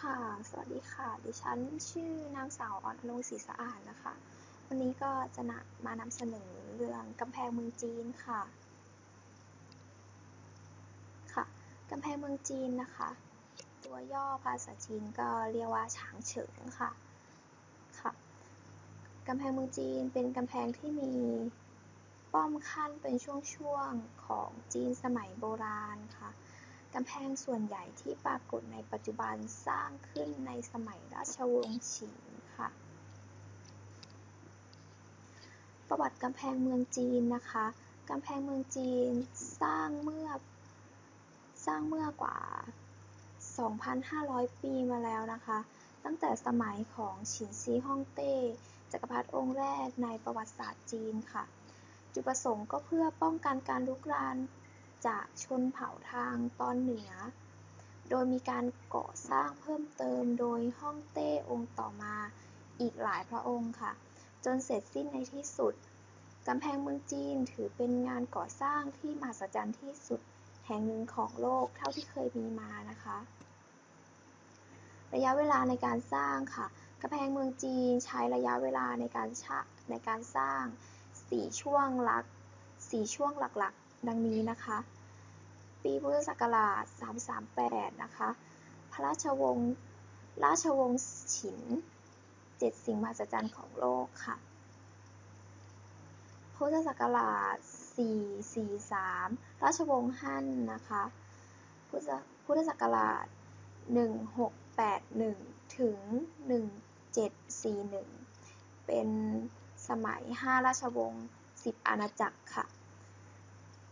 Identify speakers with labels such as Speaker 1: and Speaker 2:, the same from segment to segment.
Speaker 1: ค่ะ สวัสดีค่ะ ดิฉันชื่อนางสาวออนอนงศรีสะอาดนะคะ วันนี้ก็จะนะมานำเสนอเรื่องกำแพงเมืองจีนค่ะ ค่ะกำแพงเมืองจีนนะคะ ตัวย่อภาษาจีนก็เรียกว่าฉางเฉิงค่ะ ค่ะกำแพงเมืองจีนเป็นกำแพงที่มีป้อมขั้นเป็นช่วงๆของจีนสมัยโบราณค่ะ กำแพงส่วนใหญ่ที่ปรากฏในปัจจุบันสร้างขึ้นในสมัยราชวงศ์ฉินค่ะ ประวัติกำแพงเมืองจีนนะคะกำแพงเมืองจีนสร้างเมื่อสร้างเมื่อกว่า 2,500 ปีมาแล้วนะคะ ตั้งแต่สมัยของฉินซีฮ่องเต้ จักรพรรดิองค์แรกในประวัติศาสตร์จีนค่ะ จุดประสงค์ก็เพื่อป้องกันการลุกราน จากชนเผ่าทางตอนเหนือ โดยมีการก่อสร้างเพิ่มเติมโดยฮ่องเต้องค์ต่อมาอีกหลายพระองค์ค่ะ จนเสร็จสิ้นในที่สุดกำแพงเมืองจีนถือเป็นงานก่อสร้างที่มหัศจรรย์ที่สุดแห่งหนึ่งของโลกเท่าที่เคยมีมานะคะ ระยะเวลาในการสร้างค่ะกำแพงเมืองจีนใช้ระยะเวลาในการชะในการสร้าง 4 ช่วงหลัก 4 ช่วงหลัก ดังนี้นะคะ ปีพุทธศักราช 338 นะคะ พระราชวงศ์ราชวงศ์ฉินเจ็ดสิ่งมหัศจรรย์ของโลกค่ะ พุทธศักราช 443 ราชวงศ์ฮั่นนะคะ พุทธพุทธศักราช 1681 ถึง 1741 เป็นสมัย 5 ราชวงศ์ 10 อาณาจักรค่ะ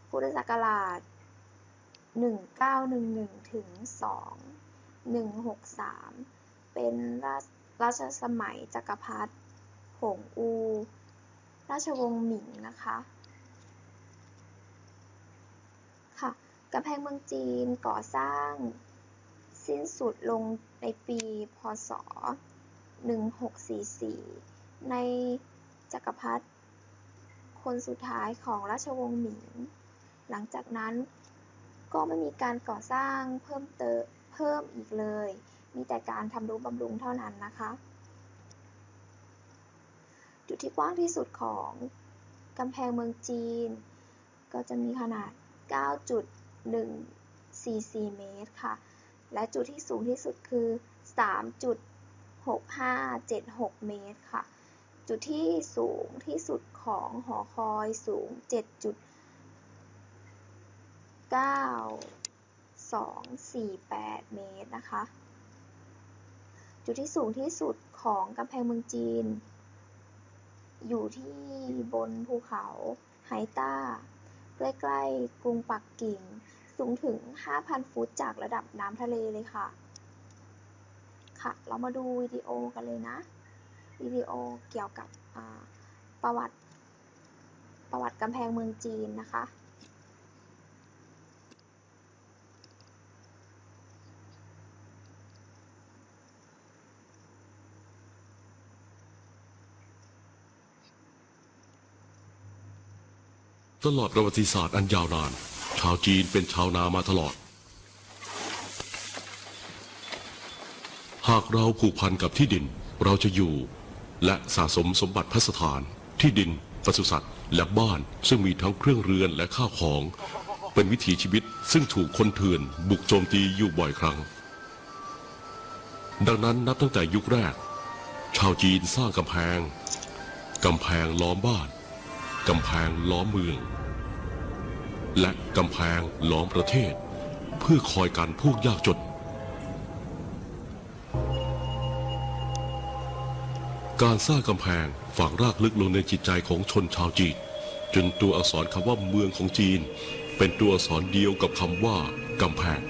Speaker 1: พุทธศักราช 1911 ถึง 2163 เป็นราชราชสมัยจักรพรรดิหงอู ราชวงศ์หมิงนะคะ ค่ะกำแพงเมืองจีนก่อสร้างสิ้นสุดลงในปีพศ 1644 ในจักรพรรดิคนสุดท้ายของราชวงศ์หมิง หลังจากนั้น ก็ไม่มีการก่อสร้างเพิ่มเติมเพิ่มอีกเลย มีแต่การทำรุบำรุงเท่านั้นนะคะ จุดที่กว้างที่สุดของกำแพงเมืองจีน ก็จะมีขนาด 9.144 เมตรค่ะ และจุดที่สูงที่สุดคือ 3.6576 เมตรค่ะ จุดที่สูงที่สุดของหอคอยสูง 7. 9248 เมตรนะคะ จุดที่สูงที่สุดของกำแพงเมืองจีน อยู่ที่บนภูเขาไฮต้า ใกล้ๆกรุงปักกิ่ง สูงถึง 5,000 ฟุตจากระดับน้ำทะเลเลยค่ะ ค่ะ เรามาดูวิดีโอกันเลยนะ วิดีโอเกี่ยวกับประวัติ ประวัติกำแพงเมืองจีนนะคะ
Speaker 2: ตลอดประวัติศาสตร์อันยาวนาน ชาวจีนเป็นชาวนามาตลอด หากเราผูกพันกับที่ดินเราจะอยู่ และสะสมสมบัติพัสถาน ที่ดินปศุสัตว์ และบ้านซึ่งมีทั้งเครื่องเรือนและข้าวของ เป็นวิถีชีวิตซึ่งถูกคนเถื่อน บุกโจมตีอยู่บ่อยครั้ง ดังนั้นนับตั้งแต่ยุคแรก ชาวจีนสร้างกำแพงกำแพงล้อมบ้าน กำแพงล้อมเมือง และกำแพงล้อมประเทศ เพื่อคอยกันพวกยากจน การสร้างกำแพงฝังรากลึกลงในจิตใจของชนชาวจีน จนตัวอักษรคำว่าเมืองของจีน เป็นตัวอักษรเดียวกับคำว่ากำแพง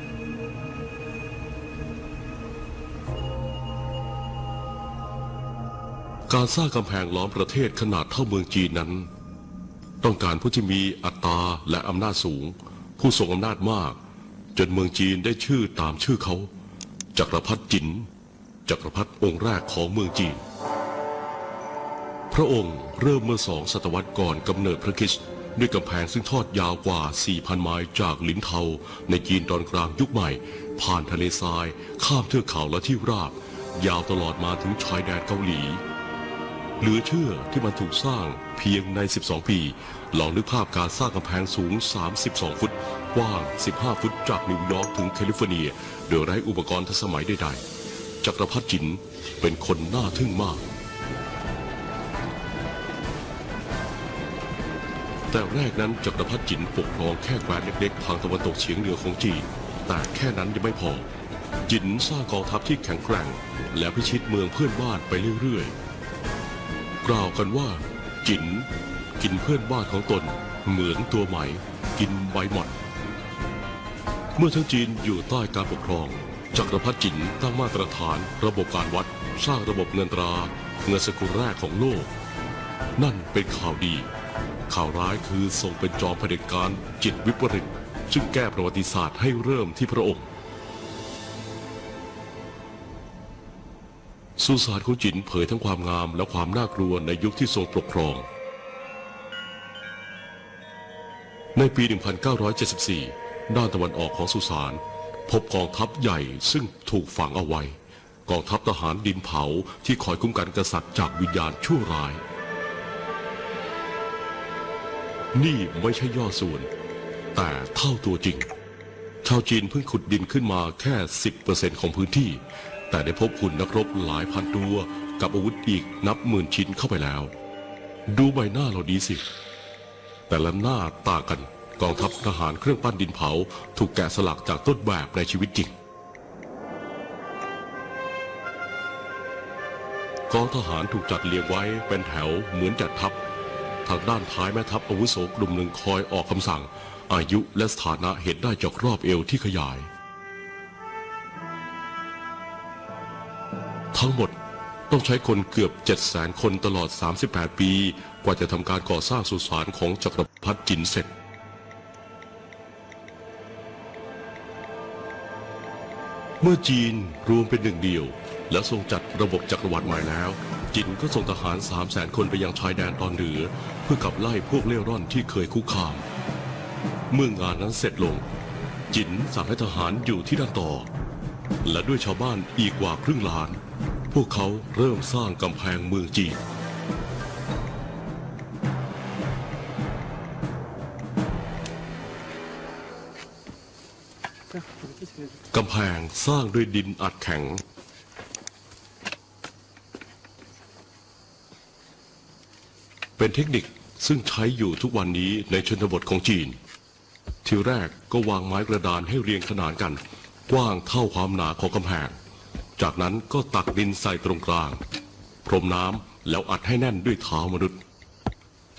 Speaker 2: การสร้างกำแพงล้อมประเทศขนาดเท่าเมืองจีนนั้น ต้องการผู้ที่มีอัตราและอำนาจสูง ผู้ทรงอำนาจมาก จนเมืองจีนได้ชื่อตามชื่อเขา จักรพรรดิจิน จักรพรรดิองค์แรกของเมืองจีน พระองค์เริ่มเมื่อสองศตวรรษก่อนกำเนิดพระคิสด้วยกำแพงซึ่งทอดยาวกว่า 4,000 ไมล์จากลินเทา ในจีนตอนกลางยุคใหม่ ผ่านทะเลทราย ข้ามเทือกเขาและที่ราบ ยาวตลอดมาถึงชายแดนเกาหลี หลือเชื่อที่มันถูกสร้างเพียงใน 12 ปี ลองนึกภาพการสร้างกำแพงสูง 32 ฟุต กว้าง 15 ฟุตจากนิวยอร์กถึงแคลิฟอร์เนีย โดยไร้อุปกรณ์ทันสมัยใดๆ จักรพรรดิจินเป็นคนน่าทึ่งมาก แต่แรกนั้นจักรพรรดิจินปกครองแค่แคว้นเล็กๆ ทางตะวันตกเฉียงเหนือของจีน แต่แค่นั้นยังไม่พอ จินสร้างกองทัพที่แข็งแกร่ง และพิชิตเมืองเพื่อนบ้านไปเรื่อยๆ กล่าวกันว่า จินกินเพื่อนบ้านของตน เหมือนตัวไหม กินใบหมด เมื่อทั้งจีนอยู่ใต้การปกครอง จักรพรรดิจินตั้งมาตรฐานระบบการวัด สร้างระบบเงินตรา เงินสกุลแรกของโลก นั่นเป็นข่าวดี ข่าวร้ายคือทรงเป็นจอมเผด็จการจิตวิปริตซึ่งแก้ประวัติศาสตร์ให้เริ่มที่พระองค์ สุสานของจินเผยทั้งความงามและความน่ากลัวในยุคที่ทรงปกครอง ในปี 1974 ด้านตะวันออกของสุสาน พบกองทัพใหญ่ซึ่งถูกฝังเอาไว้ กองทัพทหารดินเผาที่คอยคุ้มกันกษัตริย์จากวิญญาณชั่วร้าย นี่ไม่ใช่ย่อส่วน แต่เท่าตัวจริง ชาวจีนเพิ่งขุดดินขึ้นมาแค่ 10%ของพื้นที่ แต่ได้พบหุ่นนักรบหลายพันตัวกับอาวุธอีกนับหมื่นชิ้นเข้าไปแล้ว ดูใบหน้าเราดีสิ แต่ละหน้าต่างกันกองทัพทหารเครื่องปั้นดินเผา ถูกแกะสลักจากต้นแบบในชีวิตจริง กองทหารถูกจัดเรียงไว้เป็นแถวเหมือนจัดทัพ ทางด้านท้ายแม่ทัพอาวุโสกลุ่มหนึ่งคอยออกคำสั่ง อายุและสถานะเห็นได้จากรอบเอวที่ขยาย ทั้งหมดต้องใช้คนเกือบ 7 0 0 0 0 0 คนตลอด 38 ปี กว่าจะทำการก่อสร้างสุสานของจักรพรรดิจินเสร็จ เมื่อจีนรวมเป็นหนึ่งเดียว และทรงจัดระบบจักรวรรดิใหม่แล้ว จินก็ส่งทหาร 3 0 0 0 0 0 คนไปยังชายแดนตอนเหนือ เพื่อขับไล่พวกเล่ร่อนที่เคยคุกคาม เมื่องานนั้นเสร็จลง จินสั่งให้ทหารอยู่ที่ด้านต่อ และด้วยชาวบ้านอีกกว่าครึ่งล้าน พวกเขาเริ่มสร้างกำแพงเมืองจีน กำแพงสร้างด้วยดินอัดแข็ง เป็นเทคนิคซึ่งใช้อยู่ทุกวันนี้ในชนบทของจีน ทีแรกก็วางไม้กระดานให้เรียงขนานกัน กว้างเท่าความหนาของกำแพง จากนั้นก็ตักดินใส่ตรงกลาง พรมน้ำแล้วอัดให้แน่นด้วยเท้ามนุษย์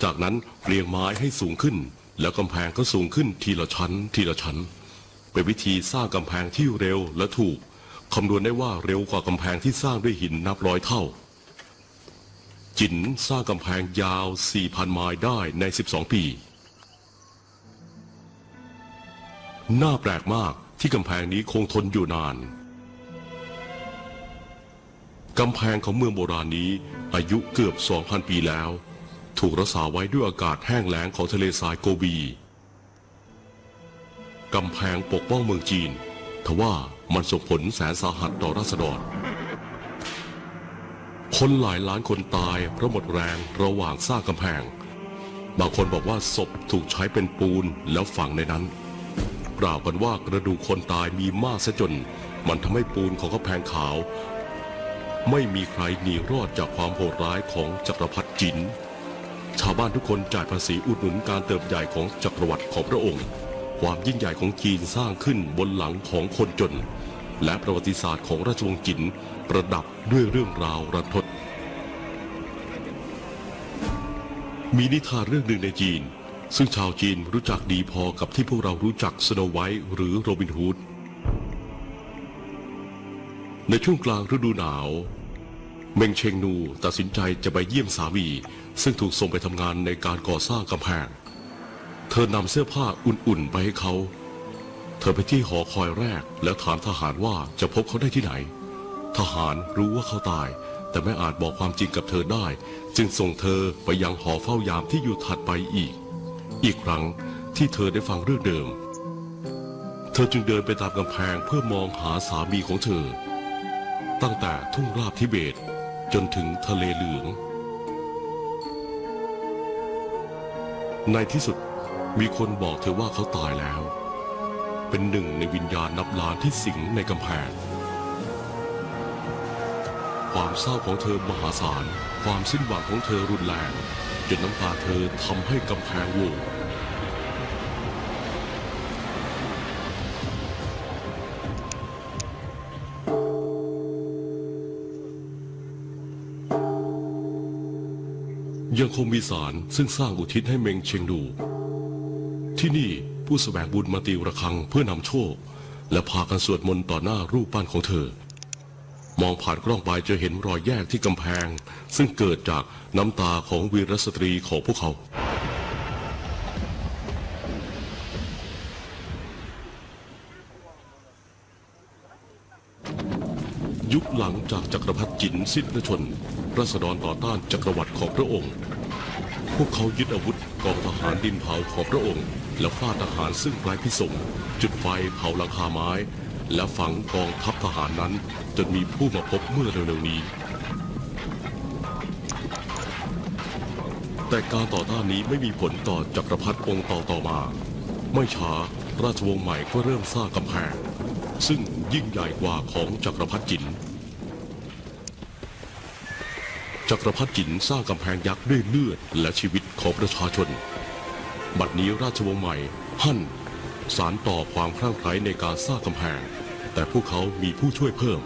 Speaker 2: จากนั้นเรียงไม้ให้สูงขึ้น แล้วกำแพงก็สูงขึ้นทีละชั้น ทีละชั้น เป็นวิธีสร้างกำแพงที่เร็วและถูกคำนวณได้ว่าเร็วกว่ากำแพงที่สร้างด้วยหินนับร้อยเท่า จินสร้างกำแพงยาว 4,000 ไมล์ได้ใน 12 ปี น่าแปลกมากที่กำแพงนี้คงทนอยู่นาน กำแพงของเมืองโบราณนี้อายุเกือบ 2,000 ปีแล้ว ถูกรักษาไว้ด้วยอากาศแห้งแล้งของทะเลทรายโกบี กำแพงปกป้องเมืองจีน ทว่ามันส่งผลแสนสาหัสต่อราษฎร คนหลายล้านคนตายเพราะหมดแรงระหว่างสร้างกำแพง บางคนบอกว่าศพถูกใช้เป็นปูนแล้วฝังในนั้น กล่าวกันว่ากระดูกคนตายมีมากซะจน มันทำให้ปูนของกำแพงขาว ไม่มีใครหนีรอดจากความโหดร้ายของจักรพรรดิจิน ชาวบ้านทุกคนจ่ายภาษีอุดหนุนการเติบใหญ่ของจักรวรรดิของพระองค์ ความยิ่งใหญ่ของจีนสร้างขึ้นบนหลังของคนจน และประวัติศาสตร์ของราชวงศ์จินประดับด้วยเรื่องราวรันทดมีนิทานเรื่องหนึ่งในจีน ซึ่งชาวจีนรู้จักดีพอกับที่พวกเรารู้จักสโนไวท์หรือโรบินฮูด ในช่วงกลางฤดูหนาว เมงเชงนูตัดสินใจจะไปเยี่ยมสามี ซึ่งถูกส่งไปทำงานในการก่อสร้างกำแพง เธอนำเสื้อผ้าอุ่นๆไปให้เขา เธอไปที่หอคอยแรก แล้วถามทหารว่าจะพบเขาได้ที่ไหน ทหารรู้ว่าเขาตาย แต่ไม่อาจบอกความจริงกับเธอได้ จึงส่งเธอไปยังหอเฝ้ายามที่อยู่ถัดไปอีก อีกครั้งที่เธอได้ฟังเรื่องเดิม เธอจึงเดินไปตามกำแพงเพื่อมองหาสามีของเธอ ตั้งแต่ทุ่งราบทิเบตจนถึงทะเลเหลือง ในที่สุดมีคนบอกเธอว่าเขาตายแล้ว เป็นหนึ่งในวิญญาณนับล้านที่สิงในกำแพง ความเศร้าของเธอมหาศาล ความสิ้นหวังของเธอรุนแรง จนน้ำตาเธอทำให้กำแพงโหว ยังคงมีศาลซึ่งสร้างอุทิศให้เมงเชงดู ที่นี่ผู้สแสวงบุญมาตีระฆังเพื่อนำโชค และพากันสวดมนต์ต่อหน้ารูปปั้นของเธอ มองผ่านกล้องไปจะเห็นรอยแยกที่กำแพง ซึ่งเกิดจากน้ำตาของวีรสตรีของพวกเขา ยุคหลังจากจักรพรรดิจินสิ้นพระชนรัษฎรต่อต้านจักรวรรดิของพระองค์ พวกเขายึดอาวุธกองทหารดินเผาของพระองค์ และฟาดทหารซึ่งไร้พิสงจุดไฟเผาหลังคาไม้ และฝังกองทัพทหารนั้น จนมีผู้มาพบเมื่อเร็วๆนี้ แต่การต่อต้านนี้ไม่มีผลต่อจักรพรรดิองค์ต่อต่อมา ไม่ช้าราชวงศ์ใหม่ก็เริ่มสร้างกำแพง ซึ่งยิ่งใหญ่กว่าของจักรพรรดิจิน จักรพรรดิจินสร้างกำแพงยักษ์ด้วยเลือดและชีวิตของประชาชน บัดนี้ราชวงศ์ใหม่ฮั่นสารต่อความคลั่งไคล้ในการสร้างกำแพง แต่พวกเขามีผู้ช่วยเพิ่ม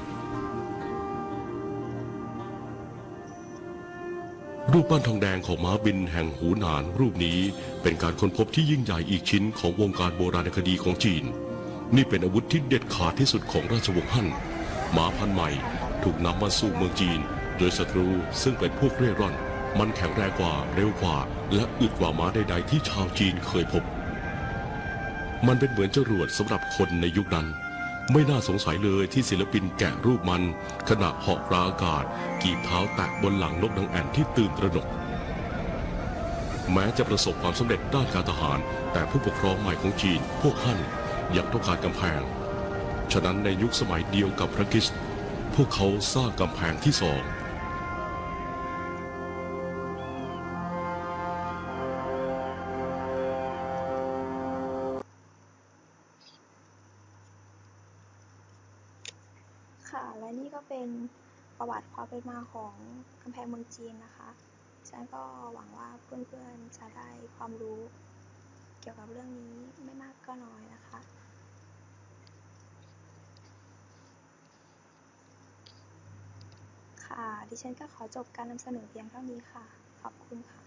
Speaker 2: รูปปั้นทองแดงของม้าบินแห่งหูหนานรูปนี้เป็นการค้นพบที่ยิ่งใหญ่อีกชิ้นของวงการโบราณคดีของจีน นี่เป็นอาวุธที่เด็ดขาดที่สุดของราชวงศ์ฮั่นม้าพันธุ์ใหม่ถูกนำมาสู่เมืองจีน โดยศัตรูซึ่งเป็นพวกเร่ร่อน มันแข็งแรงกว่าเร็วกว่า และอึดกว่าม้าใดๆที่ชาวจีนเคยพบ มันเป็นเหมือนจรวดสำหรับคนในยุคนั้น ไม่น่าสงสัยเลยที่ศิลปินแกะรูปมัน ขณะเหาะกลาอากาศ กีบเท้าแตะบนหลังนกนางแอ่นที่ตื่นตระหนกแม้จะประสบความสำเร็จด้านการทหาร แต่ผู้ปกครองใหม่ของจีน พวกฮั่น ยังต้องการกำแพง ฉะนั้นในยุคสมัยเดียวกับพระคริสต์พวกเขาสร้างกำแพงที่สอง
Speaker 1: ค่ะ และนี่ก็เป็นประวัติความเป็นมาของกำแพงเมืองจีนนะคะ ฉันก็หวังว่าเพื่อนๆจะได้ความรู้ เกี่ยวกับเรื่องนี้ไม่มากก็น้อยนะคะ ค่ะ ดิฉันก็ขอจบการนำเสนอเพียงเท่านี้ค่ะ ขอบคุณค่ะ